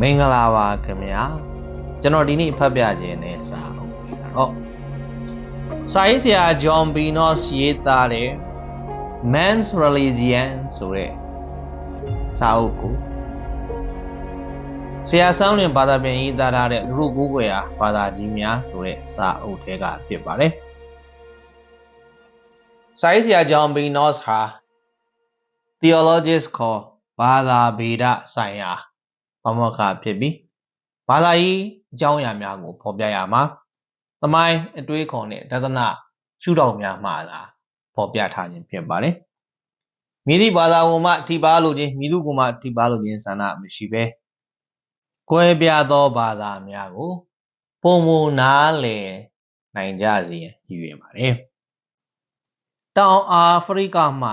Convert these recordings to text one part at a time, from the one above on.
မင်္ဂလာပါခင်ဗျာကျွန်တော်ဒီနေ့ဖတ်ပြခြင်းနဲ့စာအုပ်လေးကတော့စာရေးဆရာဂျွန်ဘီနော့စ်ရေးသားတဲ့ Man's Religion ဆိုတဲ့စာအုပ်ကိုဆရာဆောင်းလင်ဘာသာပြန်ရေးသားထားတဲ့လူကိုကိုွယ်အားဘာသာကြီးများဆိုတဲ့စာအုပ်ထဲကဖြစ်ပါတယ်စာရေးဆရာဂျွန်ဘီနော့စ်ဟာ theologist ခေါ်ဘာသာဗေဒဆိုင်ရာ ဘမောက္ခဖြစ်ပြီးဘာသာရေးအကြောင်းအရာများကိုဖော်ပြရမှာသမိုင်းအတွေးခေါ်နဲ့ဒသနရှုထောင့်များမှသာဖော်ပြထားခြင်းဖြစ်ပါတယ်။မိသည့်ဘာသာကိုမှထိပါလို့ခြင်းမိသူကိုမှထိပါလို့ခြင်းဆန္ဒမရှိဘဲကွဲပြားသောဘာသာများကိုပုံမနားလည်နိုင်ကြစေရန်ရည်ရွယ်ပါတယ်။တောင်အာဖရိကမှ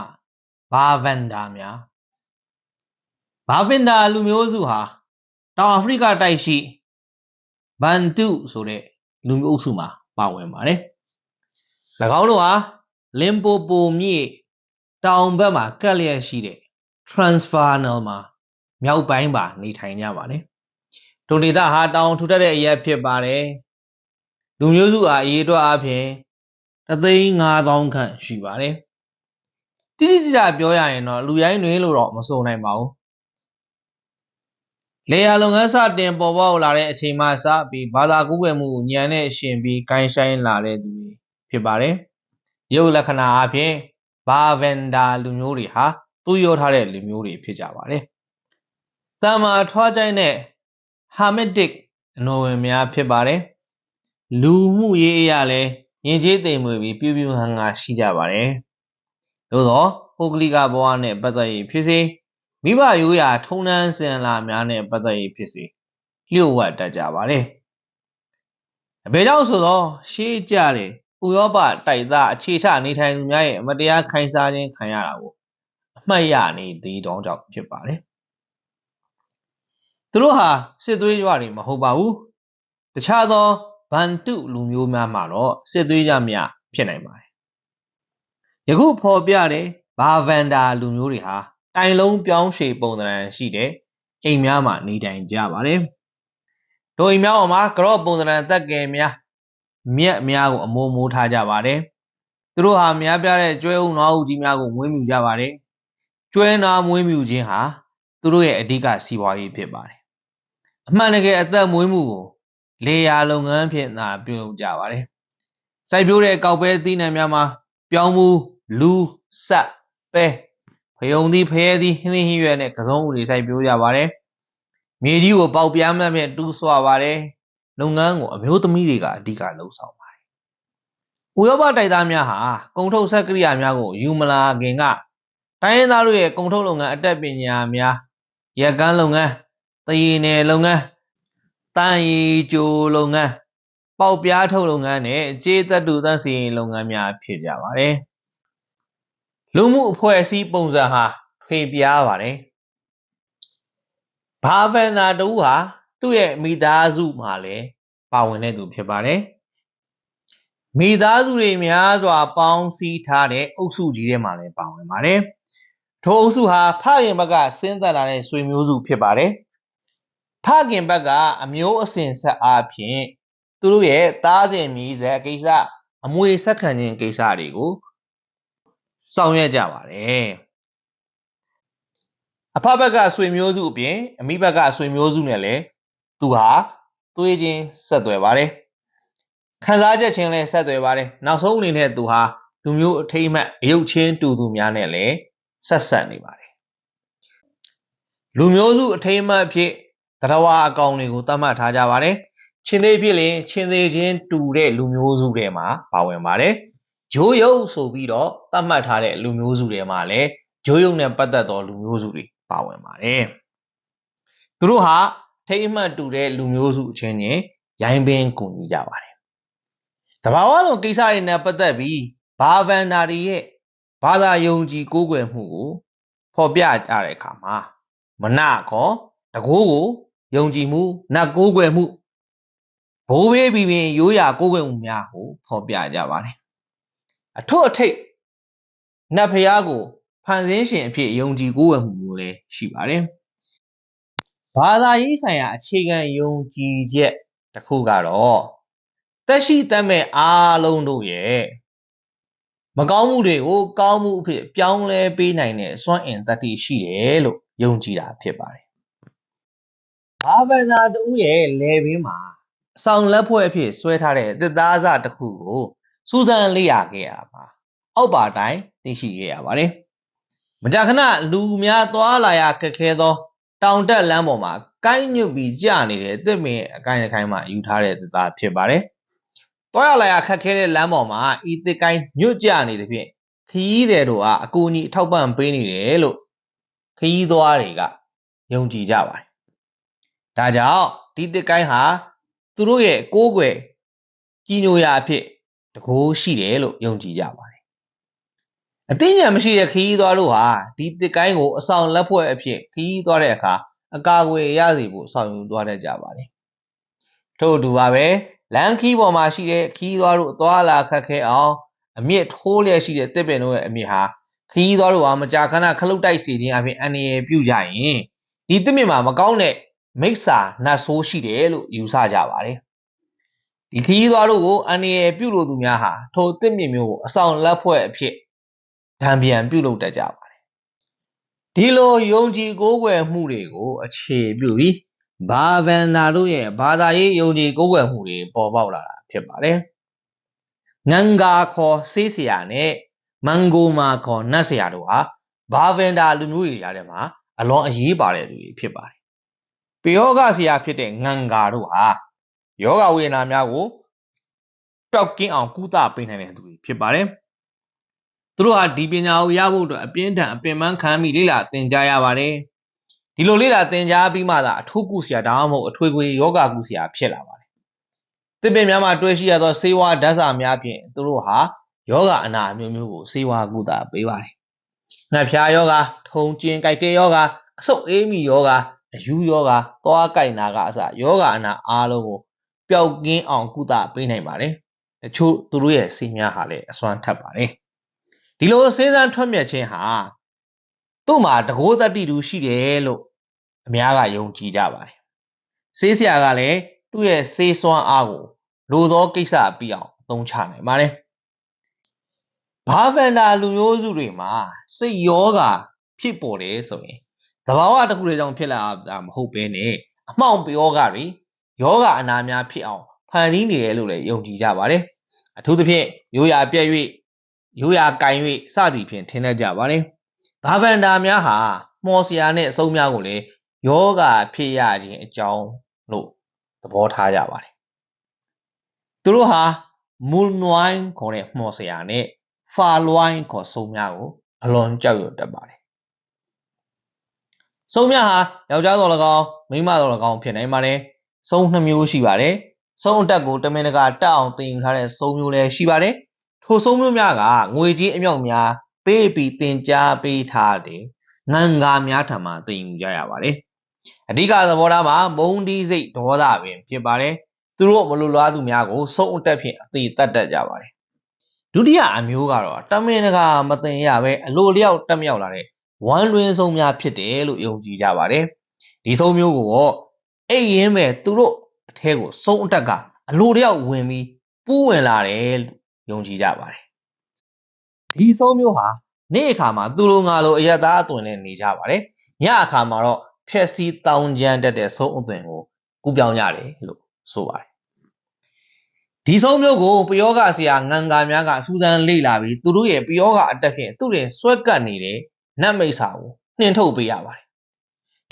ဘာဗန်ဒါများဘာဗင်ဒါလူမျိုးစုဟာ တောင်အာဖရိကတိုက်ရှိဘန်တူဆိုတဲ့လူမျိုးစုမှာပါဝင်ပါတယ်။၎င်းတို့ဟာလင်ပိုပိုမြစ်တောင်ဘက်မှာကပ်လျက်ရှိတဲ့ Transvaal မှာမြောက်ပိုင်းပါနေထိုင်ကြပါတယ်။ဒုဒေသဟာတောင်ထူထပ်တဲ့အရက်ဖြစ်ပါတယ်။လူမျိုးစုအားအရေးအတွက်အပြင်တသိန်း5000ခန့်ရှိပါတယ်။တိတိကျကျပြောရရင်တော့လူရိုင်းတွေလို့တော့မဆိုနိုင်ပါဘူး။ လေယာလုပ်ငန်းစတင်ပေါ်ပေါက်လာတဲ့အချိန်မှစပြီးဘာသာကူးကွယ်မှုကိုညံနဲ့ရှင်ပြီးဂိုင်းဆိုင်လာတဲ့သူတွေဖြစ်ပါတယ်။ရုပ်လက္ခဏာအပြင်ဘာဗန်ဒါလူမျိုးတွေဟာသူ့ရောထားတဲ့လူမျိုးတွေဖြစ်ကြပါတယ်။တမ္မာထွားကြိုင်းတဲ့ဟာမက်တစ်အနော်ဝင်များဖြစ်ပါတယ်။လူမှုရေးအရာလည်းယဉ်ကျေးသိမ်မွေပြီးပြူပြူဟန်ငါရှိကြပါတယ်။သို့သောပုဂ္ဂလိကဘဝနဲ့ပတ်သက်ရေးဖြစ်စေ မိဘရိုးရာထုံနှန်းစင်လာများနဲ့ပတ်သက်ရေးဖြစ်စေလျှို့ဝှက်တတ်ကြပါတယ်။အဘယ်ကြောင့်ဆိုတော့ရှေးကြတဲ့ဥရောပတိုက်သားအခြေချနေထိုင်သူများရဲ့အမတရားခိုင်းစားခြင်းခံရတာကိုအမှတ်ရနေသေးတောင်းကြောင့်ဖြစ်ပါတယ်။သူတို့ဟာစစ်သွေးကြွတွေမဟုတ်ပါဘူး။တခြားသောဗန်တုလူမျိုးများမှာတော့စစ်သွေးကြများဖြစ်နိုင်ပါတယ်။ယခုဖော်ပြတဲ့ဘာဗန်ဒါလူမျိုးတွေဟာ တိုင်လုံးပြောင်းရှည်ပုံသဏ္ဍာန်ရှိတဲ့အိမ်များမှာနေထိုင်ကြပါတယ်။တို့အိမ်များပေါ်မှာကြော့ပုံသဏ္ဍာန်သက်ကယ်များမြက်များကိုအမိုးမိုးထားကြပါတယ်။သူတို့ဟာများပြားတဲ့ကျွဲဦးနွားဦးကြီးများကိုမွေးမြူကြပါတယ်။ကျွဲနာမွေးမြူခြင်းဟာသူတို့ရဲ့အဓိကစီးပွားရေးဖြစ်ပါတယ်။အမှန်တကယ်အသက်မွေးမှုကိုလေယာလုပ်ငန်းဖြင့်သာပြုလုပ်ကြပါတယ်။စိုက်ပျိုးတဲ့ကောက်ပဲသီးနှံများမှာပြောင်းမှုလူဆက်ပဲ ဖယုံသည်ဖရဲသည်ဟင်းသီးဟင်းရွက်နဲ့ကစုံဦးတွေစိုက်ပျိုးကြပါတယ်။မြေကြီးကိုပေါက်ပြားမှတ်ဖြင့်တူးဆွပါတယ်။လုပ်ငန်းကိုအမျိုးသမီးတွေကအဓိကလှုပ်ဆောင်ပါတယ်။ဥရောပတိုက်သားများဟာကုန်ထုတ်စက်ကိရိယာများကိုယူမလာခင်ကတိုင်းရင်းသားတို့ရဲ့ကုန်ထုတ်လုပ်ငန်းအတတ်ပညာများရက်ကန်းလုပ်ငန်း၊တည်နယ်လုပ်ငန်း၊တန်ရီကြိုလုပ်ငန်း၊ပေါက်ပြားထုတ်လုပ်ငန်းနဲ့ကြေးသက်တူသန့်စီရင်လုပ်ငန်းများဖြစ်ကြပါတယ်။ လူမှုအဖွဲ့အစည်းပုံစံဟာဖေပြားပါတယ်ဘာဗန်နာတူဟာသူ့ရဲ့မိသားစုမှာလည်းပါဝင်တဲ့သူဖြစ်ပါတယ်မိသားစုတွေများစွာပေါင်းစည်းထားတဲ့အုပ်စုကြီးထဲမှာလည်းပါဝင်ပါတယ်ထိုအုပ်စုဟာဖခင်ဘက်ကဆင်းသက်လာတဲ့ဆွေမျိုးစုဖြစ်ပါတယ်ဖခင်ဘက်ကအမျိုးအစဉ်ဆက်အားဖြင့်သူတို့ရဲ့သားစဉ်မြည်ဆက်ကိစ္စအမွေဆက်ခံခြင်းကိစ္စတွေကို ဆောင်ရွက်ကြပါတယ်အဖဘက်ကဆွေမျိုးစုအပြင်အမိဘက်ကဆွေမျိုးစုနဲ့လည်းသူဟာသွေးချင်းဆက်သွယ်ပါတယ်ခံစားချက်ချင်းလည်းဆက်သွယ်ပါတယ်နောက်ဆုံးအနေနဲ့သူဟာလူမျိုးအထိမ့်မှတ်အယုတ်ချင်းတူသူများနဲ့လည်းဆက်ဆက်နေပါတယ်လူမျိုးစုအထိမ့်မှတ်ဖြစ်တရားအကောင်တွေကိုသတ်မှတ်ထားကြပါတယ်ချင်းသေးဖြစ်ရင်ချင်းသေးချင်းတူတဲ့လူမျိုးစုတွေမှာပါဝင်ပါတယ် ဂျိုးယုတ်ဆိုပြီးတော့သတ်မှတ်ထားတဲ့လူမျိုးစုတွေမှာလည်းဂျိုးယုတ်နဲ့ပတ်သက်သောလူမျိုးစုတွေပါဝင်ပါတယ်။သူတို့ဟာထိတ်အမှတ်တူတဲ့လူမျိုးစုအချင်းချင်းရိုင်းပင်ကူညီကြပါတယ်။တဘာဝလုံးကိစ္စတွေနဲ့ပတ်သက်ပြီးဘာဗန်နာရီရဲ့ဘာသာယုံကြည်ကိုးကွယ်မှုကိုဖော်ပြကြတဲ့အခါမှာမနခေါ်တကိုးကိုယုံကြည်မှုနတ်ကိုးကွယ်မှုဘိုးဘေးပြီးပြီးရိုးရာကိုးကွယ်မှုများကိုဖော်ပြကြပါတယ် အထွတ်အထိပ်နတ်ဖျားကိုဖန်ဆင်းရှင်အဖြစ်ယုံကြည်ကိုးဝယ်မှုမျိုးလည်းရှိပါတယ်ဘာသာရေးဆိုင်ရာအခြေခံယုံကြည်ချက်တစ်ခုကတော့တက်ရှိတတ်မဲ့အားလုံးတို့ရဲ့မကောင်းမှုတွေကိုကောင်းမှုအဖြစ်ပြောင်းလဲပေးနိုင်တဲ့စွမ်းအင်တတ္တိရှိတယ်လို့ယုံကြည်တာဖြစ်ပါတယ်။ဘာဗန္နာတူရဲ့လေဘင်းမှာအဆောင်လက်ဖွဲ့အဖြစ်ဆွဲထားတဲ့တစ်သားစတစ်ခုကို စူးစမ်းလေ့ရခဲ့ရပါအောက်ပါတိုင်းသိရှိခဲ့ရပါတယ်။မကြာခဏလူများသွားလာရခက်ခဲသောတောင်တက်လမ်းပေါ်မှာကိုင်းညွတ်ပြီးကြာနေတဲ့တစ်မင်အကိုင်းအခိုင်းမှယူထားတဲ့တစ်သားဖြစ်ပါတယ်။သွားရလာရခက်ခဲတဲ့လမ်းပေါ်မှာဤတစ်ကိုင်းညွတ်ကြနေတဲ့ဖြင့်ခရီးသည်တို့ဟာအကူအညီအထောက်ပံ့ပေးနေတယ်လို့ခရီးသွားတွေကယုံကြည်ကြပါတယ်။ဒါကြောင့်ဒီတစ်ကိုင်းဟာသူတို့ရဲ့ကိုးကွယ်ကြီးညိုရာအဖြစ် တကိုးရှိတယ်လို့ယုံကြည်ကြပါတယ်။အသိဉာဏ်မရှိတဲ့ခရီးသွားတို့ဟာဒီတစ်ကိုင်းကိုအဆောင်လက်ဖွဲ့အဖြစ်ခရီးသွားတဲ့အခါအကာအကွယ်ရစေဖို့ဆောင်ယူသွားတတ်ကြပါတယ်။ထို့အတူပါပဲလမ်းခီးပေါ်မှာရှိတဲ့ခီးသွားတို့အသွားလာခက်ခဲအောင်အမြင့်ထိုးလျက်ရှိတဲ့တစ်ပင်တို့ရဲ့အမြင့်ဟာခီးသွားတို့ဟာမကြာခဏခလုတ်တိုက်စီခြင်းအပြင်အန္တရာယ်ပြုကြရင်ဒီတစ်ပင်မှာမကောင်းတဲ့မိစ္ဆာနတ်ဆိုးရှိတယ်လို့ယူဆကြပါတယ် ဒီခီးသွားတို့ကိုအန္တရာယ်ပြုလို့သူများဟာထိုတစ်မြင့်မျိုးကိုအဆောင်လက်ဖွဲ့အဖြစ်ဒံပြန်ပြုလုပ်တတ်ကြပါတယ်ဒီလိုယုံကြည်ကိုးကွယ်မှုတွေကို အခြေပြုပြီးဘာဗန်နာတို့ရဲ့ဘာသာရေးယုံကြည်ကိုးကွယ်မှုတွေပေါ်ပေါက်လာတာဖြစ်ပါတယ်။ငန်ဂါခေါ်ဆေးဆရာနဲ့မန်ဂိုမာခေါ်နတ်ဆရာတို့ဟာဘာဗန်ဒါလူမျိုးတွေကြားထဲမှာအလွန်အရေးပါတဲ့သူတွေဖြစ်ပါတယ်။ပယောဂဆရာဖြစ်တဲ့ငန်ဂါတို့ဟာ ယောဂဝေဒနာများကိုပျောက်ကင်းအောင်ကုသပေးနိုင်တဲ့သူတွေဖြစ်ပါတယ်။သူတို့ဟာဒီပညာကိုရဖို့အတွက်အပြင်းထန်အပင်ပန်းခံပြီးလေ့လာသင်ကြားရပါတယ်။ဒီလိုလေ့လာသင်ကြားပြီးမှသာအထုကုဆရာဒါမှမဟုတ်အထွေထွေယောဂကုဆရာဖြစ်လာပါတယ်။သစ်ပင်များမှာတွေ့ရှိရသောဆေးဝါးဓာတ်စာများဖြင့်သူတို့ဟာယောဂအနာအမျိုးမျိုးကိုဆေးဝါးကုသပေးပါတယ်။ငှက်ဖျားယောဂထုံကျင်ကြိုက်ကဲယောဂအဆုတ်အေးမိယောဂအယူယောဂသွားကြိုက်နာကအစယောဂအနာအားလုံးကို ပျောက်ကင်းအောင်ကုသပေးနိုင်ပါတယ်။တချို့သူတို့ရဲ့ဆေးများဟာလည်းအစွမ်းထပ်ပါတယ်။ဒီလိုဆေးစမ်းထွက်မြက်ခြင်းဟာသူ့မှာတကိုးတတ္တိတူရှိတယ်လို့အများကယုံကြည်ကြပါတယ်။ဆေးဆရာကလည်းသူ့ရဲ့ဆေးစွမ်းအားကိုလိုသောကိစ္စပြီးအောင်အသုံးချနိုင်ပါတယ်။ဘာဗန်ဒါလူမျိုးစုတွေမှာစိတ်ယောဂဖြစ်ပေါ်တယ်ဆိုရင်သဘာဝတစ်ခုတည်းကြောင့်ဖြစ်လာတာမဟုတ်ဘဲနဲ့အမှောင်ပြောဂတွေ ယောဂအနာများဖြစ်အောင်ဖန်တီးနေတယ်လို့လည်းယုံကြည်ကြပါတယ်။အထူးသဖြင့်ရိုးရာပြည့်၍ရိုးရာကင်၍စသည်ဖြင့်ထင်တတ်ကြပါတယ်။ဘာဗန္တာများဟာမော်စရာနဲ့အစုံများကိုလည်းယောဂဖြစ်ရခြင်းအကြောင်းလို့သဘောထားကြပါတယ်သူတို့ဟာမူနွိုင်းခေါ်တဲ့မော်စရာနဲ့ဖာလွိုင်းခေါ်စုံများကိုအလွန်ကြောက်ရွံ့တတ်ပါတယ်စုံများဟာယောက်ျားတော်၎င်းမိန်းမတော်၎င်းဖြစ်နိုင်ပါတယ် စုံနှစ်မျိုးရှိပါတယ်စုံအတက်ကိုတမင်တကာတက်အောင်တင်ယူထားတဲ့စုံမျိုးလည်းရှိပါတယ်ထိုစုံမျိုးများကငွေကြီးအမြောက်များပေးပြီးတင် जा ပေးထားတယ်ငန်ကာများထံမှသိယူကြရပါတယ်အဓိကသဘောထားမှာမုံဒီစိတ်ဒေါသပင်ဖြစ်ပါတယ်သူတို့မလိုလားသူများကိုစုံအတက်ဖြင့်အသေးတတ်တတ်ကြပါတယ်ဒုတိယအမျိုးကတော့တမင်တကာမတင်ရပဲအလိုလျောက်တက်မြောက်လာတဲ့ဝမ်းလွင်ဆုံးများဖြစ်တယ်လို့ယုံကြည်ကြပါတယ်ဒီဆုံးမျိုးကို အိတ်ရင်းပဲသူတို့အထဲကိုစုံအတက်ကအလိုလျောက်ဝင်ပြီးပူးဝင်လာတယ်လို့ယုံကြည်ကြပါတယ်ဒီဆုံးမျိုးဟာနေ့အခါမှာသူလိုငါလိုအရသားအသွင်နဲ့နေကြပါတယ်ညအခါမှာတော့ဖြက်စီးတောင်းကျမ်းတတ်တဲ့ဆုံးအသွင်ကိုကူးပြောင်းရတယ်လို့ဆိုပါတယ်ဒီဆုံးမျိုးကိုပယောဂဆရာငံကာများကစူးစမ်းလေ့လာပြီးသူတို့ရဲ့ပယောဂအတက်ဖြင့်သူတွေဆွဲကပ်နေတဲ့နတ်မိတ်စာကိုနှင်ထုတ်ပေးရပါတယ်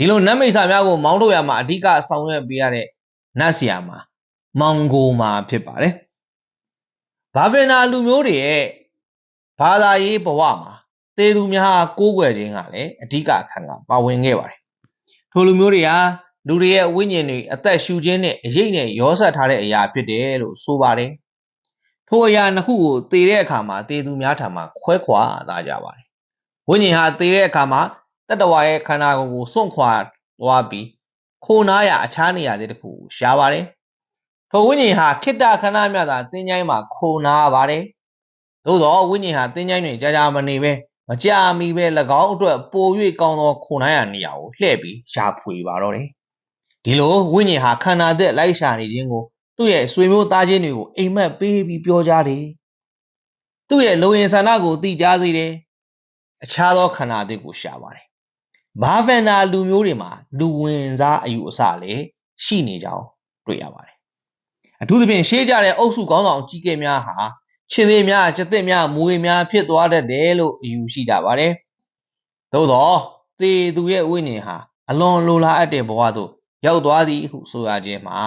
ဒီလိုနတ်မိတ်စာများကိုမောင်းထုတ်ရမှာအဓိကဆောင်ရွက်ပေးရတဲ့နတ်ဆရာမှာမောင်ကိုမာဖြစ်ပါတယ်ဘာဗင်နာလူမျိုးတွေရဲ့ဘာသာရေးဘဝမှာသေသူများကိုးကွယ်ခြင်းကလည်းအဓိကအခန်းကပါဝင်ခဲ့ပါတယ်။ထိုလူမျိုးတွေဟာလူတွေရဲ့ဝိညာဉ်တွေအသက်ရှူခြင်းနဲ့အရေးနဲ့ရောဆက်ထားတဲ့အရာဖြစ်တယ်လို့ဆိုပါတယ်။ထိုအရာနှစ်ခုကိုသေတဲ့အခါမှာသေသူများထံမှာခွဲခွာလာကြပါတယ်။ဝိညာဉ်ဟာသေတဲ့အခါမှာ တတဝါရဲ့ခန္ဓာကိုယ်ကိုစွန့်ခွာသွားပြီးခိုနားရအခြားနေရာတွေတခုရှားပါတယ်။ထိုဝိညာဉ်ဟာခိတ္တခန္ဓာမြတ်သာတင်းချိုင်းမှာခိုနားပါတယ်။သို့သောဝိညာဉ်ဟာတင်းချိုင်းတွင်ကြာကြာမနေပဲမကြာမီပဲ၎င်းအတွက်ပို၍ကောင်းသောခုနိုင်ရနေရာကိုလှည့်ပြီးရှာဖွေပါတော့တယ်ဒီလိုဝိညာဉ်ဟာခန္ဓာသက်လိုက်ရှာနေခြင်းကိုသူ့ရဲ့ဆွေမျိုးသားချင်းတွေကိုအိမ်မက်ပေးပြီးပြောကြတယ်သူ့ရဲ့လုံရင်ဆန္ဒကိုသိကြစေတယ်အခြားသောခန္ဓာအသစ်ကိုရှာပါတယ် ဘာဗန်နာလူမျိုးတွေမှာလူဝင်စားအယူအဆလည်းရှိနေကြောင်းတွေ့ရပါတယ်အထူးသဖြင့်ရှေးကြတဲ့အုပ်စုကောင်းဆောင်အကြီးအကဲများဟာချင်းသေးများကျက်သစ်များမွေများဖြစ်သွားတတ်တယ်လို့အယူရှိကြပါတယ်သို့တော့သေသူရဲ့ဝိညာဉ်ဟာအလွန်လိုလားအပ်တဲ့ဘဝသို့ရောက်သွားသည်ဟုဆိုရခြင်းမှာ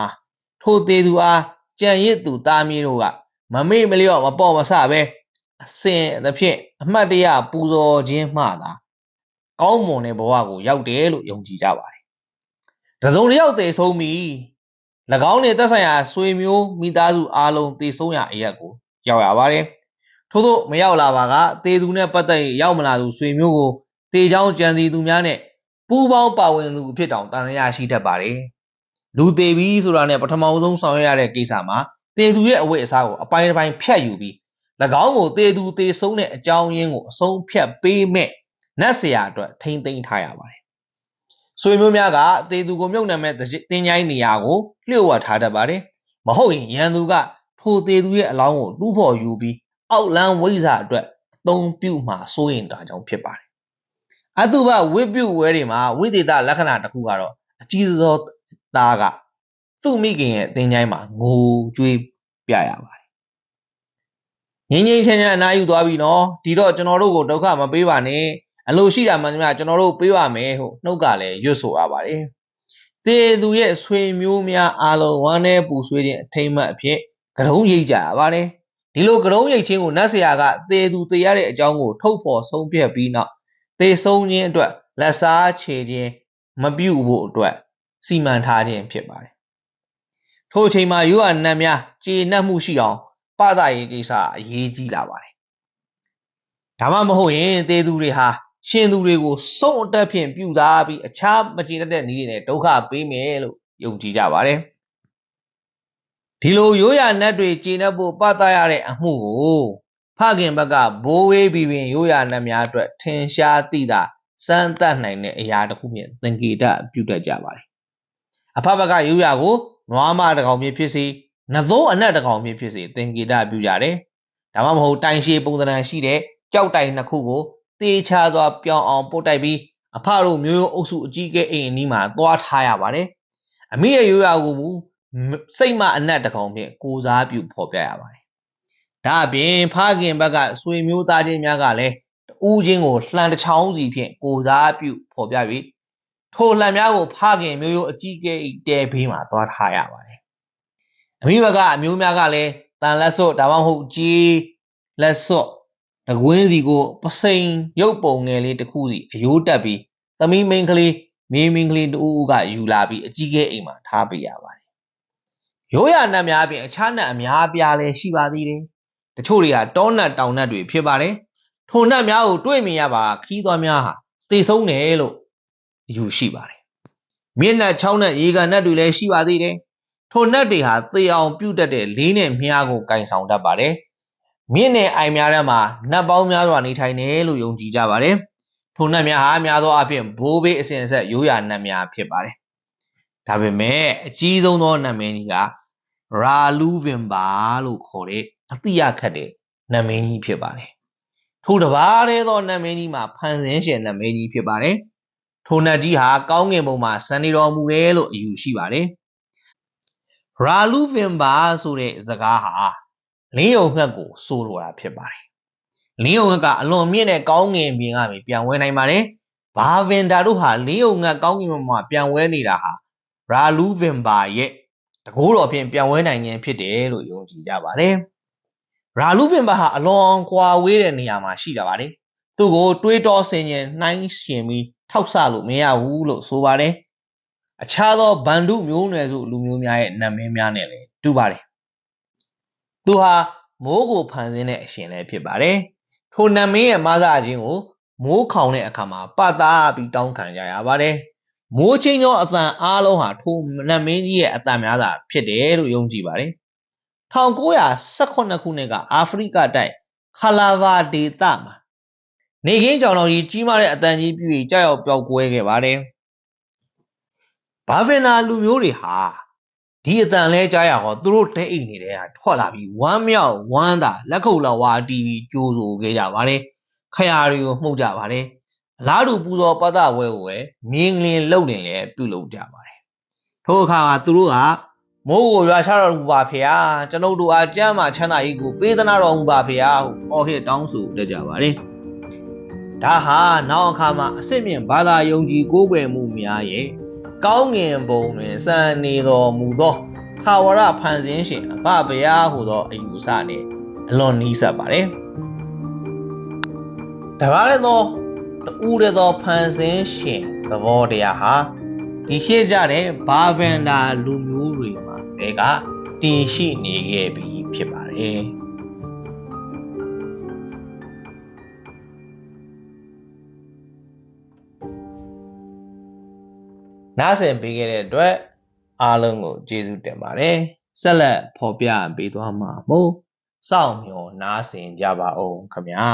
ထိုသေသူအားကြံရစ်သူသားမီးတို့ကမမေ့မလျော့မပေါ့မဆပဲအစင်သဖြင့်အမှတ်တရပူဇော်ခြင်းမှသာ ကောင်းမွန်တဲ့ဘဝကိုရောက်တယ်လို့ယုံကြည်ကြပါတယ်။တစုံတစ်ယောက်သေဆုံးပြီ၎င်းနှင့်သက်ဆိုင်ရာဆွေမျိုးမိသားစုအားလုံးသေဆုံးရာအရက်ကိုရောက်ရပါတယ်။ထို့သောမရောက်လာပါကသေသူနဲ့ပတ်သက်ရင်ရောက်မလာသူဆွေမျိုးကိုသေချောင်းကြံစီသူများနဲ့ပူးပေါင်းပါဝင်သူအဖြစ်တောင်တန်ရာရှိတတ်ပါတယ်။လူသေးပြီဆိုတာနဲ့ပထမဆုံးဆောင်ရွက်ရတဲ့ကိစ္စမှာသေသူရဲ့အဝတ်အစားကိုအပိုင်းတစ်ပိုင်းဖြတ်ယူပြီး၎င်းကိုသေသူသေဆုံးတဲ့အကြောင်းရင်းကိုအဆုံးဖြတ်ပေးမဲ့ နတ်ဆရာအတွက်ထိမ့်သိမ်းထားရပါတယ်။ဆွေမျိုးများကသေသူကိုမြုပ်နှံမဲ့တင်ချိုင်းနေရာကိုလျှို့ဝှက်ထားတတ်ပါတယ်။မဟုတ်ရင်ရန်သူကထိုသေသူရဲ့အလောင်းကိုတူးဖော်ယူပြီးအောက်လန်းဝိဇ္ဇာအတွက်အသုံးပြုမှာစိုးရင်တာကြောင့်ဖြစ်ပါတယ်။အတုပဝိပုဝဲတွေမှာဝိသေသလက္ခဏာတစ်ခုကတော့အကြီးသောသားကသူ့မိခင်ရဲ့တင်ချိုင်းမှာငိုကြွေးပြရပါတယ်ငင်းငင်းချမ်းချမ်းအနားယူသွားပြီနော်ဒီတော့ကျွန်တော်တို့ကိုဒုက္ခမပေးပါနဲ့ အလိုရှိတာမှန်သမျှကျွန်တော်တို့ပေးပါမယ်ဟုနှုတ်ကလည်းရွတ်ဆိုရပါတယ်သေသူရဲ့ဆွေမျိုးများအားလုံးဝမ်းနဲ့ပူဆွေးခြင်းအထိမ့်မှတ်အဖြစ်ကရုံးရိပ်ကြရပါတယ်ဒီလိုကရုံးရိပ်ခြင်းကိုနတ်ဆရာကသေသူသေရတဲ့အကြောင်းကိုထုတ်ဖော်ဆုံးဖြတ်ပြီးနောက်သေဆုံးခြင်းအတွက်လက်စားချေခြင်းမပြုတ်ဖို့အတွက်စီမံထားခြင်းဖြစ်ပါတယ်ထို့အချိန်မှာယောဟန်နတ်များကျေနပ်မှုရှိအောင်ပသရေးကိစ္စအရေးကြီးလာပါတယ်ဒါမှမဟုတ်ရင်သေသူတွေဟာ ရှင်သူတွေကိုစုံအတက်ဖြင့်ပြုစားပြီးအခြားမကျေနပ်တဲ့နည်းတွေနဲ့ဒုက္ခပေးမယ်လို့ယုံကြည်ကြပါတယ်ဒီလိုရိုးရာနတ်တွေကျေနပ်ဖို့ပသရတဲ့အမှုကိုဖခင်ဘက်ကဘိုးဝေးပြီးပင်ရိုးရာနတ်များအတွက်ထင်ရှားသိတာစမ်းသပ်နိုင်တဲ့အရာတစ်ခုဖြင့်သင်္ကေတပြုတတ်ကြပါတယ်အဖဘက်ကရိုးရာကိုနွားမတကောင်ဖြစ်ဖြစ်စီနသိုးအနက်တကောင်ဖြစ်ဖြစ်စေသင်္ကေတပြုကြတယ်။ဒါမှမဟုတ်တိုင်ရှည်ပုံသဏ္ဍာန်ရှိတဲ့ကြောက်တိုင်နှစ်ခုကို တေချာစွာပြောင်းအောင်ပို့တိုက်ပြီးအဖတို့မျိုးရိုးအုပ်စုအကြီးကဲအိမ်အနီးမှာသွားထားရပါတယ်။အမိရဲ့ရိုးရာကိုမူစိတ်မအနက်တကောင်ဖြင့်ကိုစားပြုဖော်ပြရပါတယ်။ဒါအပြင်ဖခင်ဘက်ကဆွေမျိုးသားချင်းများကလည်းတူးချင်းကိုလှန်တစ်ချောင်းစီဖြင့်ကိုစားပြုဖော်ပြပြီးထိုလှန်များကိုဖခင်မျိုးရိုးအကြီးကဲတဲဘေးမှာသွားထားရပါတယ်အမိဘကအမျိုးများကလည်းတန်လက်စွတ်ဒါမှမဟုတ်ကြီးလက်စွတ် တကွင်းစီကိုပစိန်ရုပ်ပုံငယ်လေးတစ်ခုစီအယိုးတက်ပြီးသမီးမိန်းကလေးမင်းမင်းကလေးတူကယူလာပြီးအကြီးကဲအိမ်မှာထားပေးရပါတယ်ရိုးရနတ်များပြင်အခြားနတ်အများပြားလည်းရှိပါသေးတယ်တချို့တွေကတောနတ်တောင်နတ်တွေဖြစ်ပါတယ်ထိုနတ်များကိုတွေ့မြင်ရပါခီးသွားများဟာသေဆုံးတယ်လို့အယူရှိပါတယ်မြင့်နတ်ချောင်းနတ်ရေကန်နတ်တွေလည်းရှိပါသေးတယ်ထိုနတ်တွေဟာသေအောင်ပြုတ်တတ်တဲ့လေးနဲ့မြားကိုကင်ဆောင်တတ်ပါတယ်။ မြင့်နဲ့အိုင်များထဲမှာနတ်ပေါင်းများစွာနေထိုင်တယ်လို့ယုံကြည်ကြပါတယ်။ထိုနတ်များဟာများသောအားဖြင့်ဘိုးဘေးအစဉ်အဆက်ရိုးရာနတ်များဖြစ်ပါတယ်။ဒါပေမဲ့အကြီးဆုံးသောနတ်မင်းကြီးကရာလူးပင်ပါလို့ခေါ်တဲ့အတိရခတ်တဲ့နတ်မင်းကြီးဖြစ်ပါတယ်။ထိုတပါးတဲ့သောနတ်မင်းကြီးမှာဖန်ဆင်းရှင်နတ်မင်းကြီးဖြစ်ပါတယ်။ထိုနတ်ကြီးဟာကောင်းကင်ဘုံမှာစံနေတော်မူတယ်လို့အယူရှိပါတယ်။ရာလူဗင်ဘာဆိုတဲ့စကားဟာ လင်းယုံငှက်ကိုစိုးလိုတာဖြစ်ပါတယ်။လင်းယုံငှက်ကအလွန်မြင့်တဲ့ကောင်းငင်ပြင်ကနေပြန်ဝဲနိုင်ပါတယ်။ဘာဗင်တာတို့ဟာလင်းယုံငှက်ကောင်းကင်ဘက်မှာပြန်ဝဲနေတာဟာရာလူဗင်ဘာရဲ့တကိုးတော်ဖြင့်ပြန်ဝဲနိုင်ခြင်းဖြစ်တယ်လို့ယုံကြည်ကြပါတယ်။ရာလူဗင်ဘာဟာအလွန်ကွာဝေးတဲ့နေရာမှာရှိတာပါတယ်။သူ့ကိုတွေးတောဆင်ခြင်နှိုင်းရှင်ပြီးထောက်ဆလို့မရဘူးလို့ဆိုပါတယ်အခြားသောဗန္ဓုမျိုးနွယ်စုလူမျိုးများရဲ့နာမည်များနဲ့လည်းတူပါတယ်။ သူဟာမိုးကိုဖန်ဆင်းတဲ့အရှင်လည်းဖြစ်ပါတယ်။ထိုနာမည်ရဲ့မဆာခြင်းကိုမိုးခေါင်တဲ့အခါမှာပတ်သားပြီးတောင်းခံကြရပါတယ်။မိုးချင်းသောအတန်အားလုံးဟာထိုနတ်မင်းကြီးရဲ့အတန်များသာဖြစ်တယ်လို့ယုံကြည်ပါတယ်။1918ခုနှစ်ကအာဖရိကတိုက်ခလာဗာဒေသမှာနေခင်းကြောင်တော်ကြီးကြီးမားတဲ့အတန်ကြီးပြည့်ကြောက်ရောက်ပျောက်ကွဲခဲ့ပါတယ်။ဘာဖင်နာလူမျိုးတွေဟာ ဒီအတန်လဲကြားရဟောသူတို့တဲ့အိမ်နေတဲ့ဟာထွက်လာပြီးဝမ်းမြောက်ဝမ်းသာလက်ခုပ်လက်ဝါတီးပြီးကြိုးဆိုခဲ့ကြပါတယ်ခရာတွေကိုမှုတ်ကြပါတယ်အလားတူပူဇော်ပသဝဲကိုပဲမြင်းကလင်းလှုပ်နေလဲပြုလုပ်ကြပါတယ်ထို့အခါမှာသူတို့ကမိုးကိုရွာချတော်မူပါဖေဟာကျွန်ုပ်တို့အားကြမ်းမှချမ်းသာရေးကိုပေးသနာတော်မူပါဖေဟာဟုအော်ဟစ်တောင်းဆိုလက်ကြပါတယ်ဒါဟာနောက်အခါမှာအစစ်မြင့်ဘာသာယုံကြည်ကိုးကွယ်မှုများရဲ့ ကောင်းငင်ဘုံတွင်စံနေတော်မူသောသာဝရဖန်ဆင်းရှင်အဘဘုရားဟူသောအယူဆနှင့်အလွန်နီးစပ်ပါတယ်။ဒါပါလေတော့တူရသောဖန်ဆင်းရှင်သဘောတရားဟာဒီရှိကြတဲ့ဘာဗန်ဒါလူမျိုးတွေမှာတဲကတင်ရှိနေခဲ့ပြီးဖြစ်ပါတယ်။ နားဆင်ပေးခဲ့တဲ့အတွက်အားလုံးကိုကျေးဇူးတင်ပါတယ်ဆက်လက်ဖော်ပြပေးသွားမှာမို့စောင့်မျှော်နားဆင်ကြပါအောင်ခင်ဗျာ